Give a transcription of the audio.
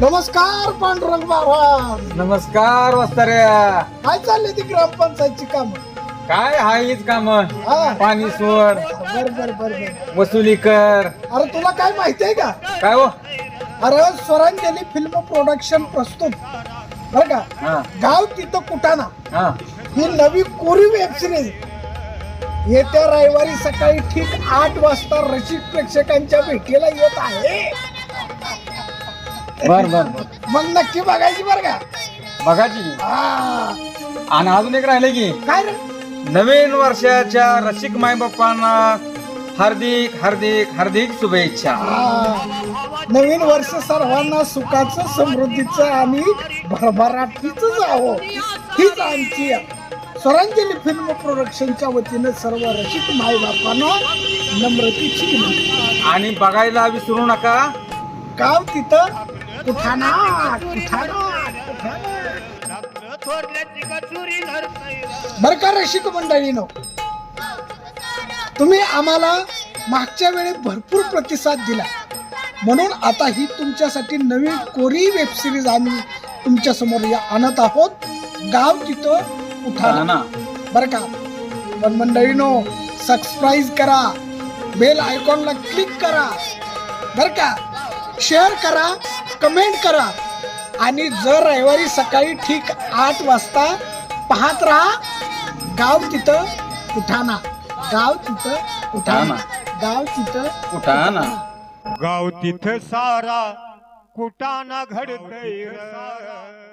नमस्कार पांडुरंग महाराज नमस्कार वस्ताऱ्या काय चालले ती ग्रामपंचायतची काम? काय हाय हीच काम? हा. पाणी सोड. बर बर बर बर. वसुली कर. अरे तुला काय माहितीये का? काय हो? अरे स्वरांजली फिल्म प्रोडक्शन प्रस्तुत. बर का? हा. गाव तिथं कुटाणा हा. ही नवी कोरी वेब सिरीज. येत्या रविवारी सकाळी ठीक आठ वाजता रसिक प्रेक्षकांच्या भेटीला येत आहे. बर बर बर. मग नक्की बघायची बर का? बघाची हा. आणि अजून एक राहिले की काय रे? नवीन वर्षाच्या रसिक माय बाप्पांना हार्दिक हार्दिक हार्दिक शुभेच्छा. हा. नवीन वर्ष सर्वांना सुखाचं समृद्धीचं आणि भरभराटीच जावं. हीच आमची स्वरांजली फिल्म प्रोडक्शनच्या वतीनं सर्व रसिक माई बापांना नम्रतेची विनंती. आणि बघायला विसरू नका. गाव तिथं कुठाना? बर का रसिक मंडळीनो? तुम्ही आम्हाला मागच्या वेळी भरपूर प्रतिसाद दिला. म्हणून आता ही तुमच्यासाठी नवीन कोरी वेब सिरीज आम्ही तुमच्यासमोर या आणत आहोत. गाव तिथं उठाना ना बर का? पण मंडळीनो सबस्क्राईब करा. बेल आयकॉनला क्लिक करा. बर का? शेअर करा. कमेंट करा. आणि जर रविवारी सकाळी ठीक आठ वाजता पाहत राहा गाव तिथं उठाना. गाव तिथं उठाना. गाव तिथं उठाना. गाव तिथं सारा कुटाना घडतय सारा.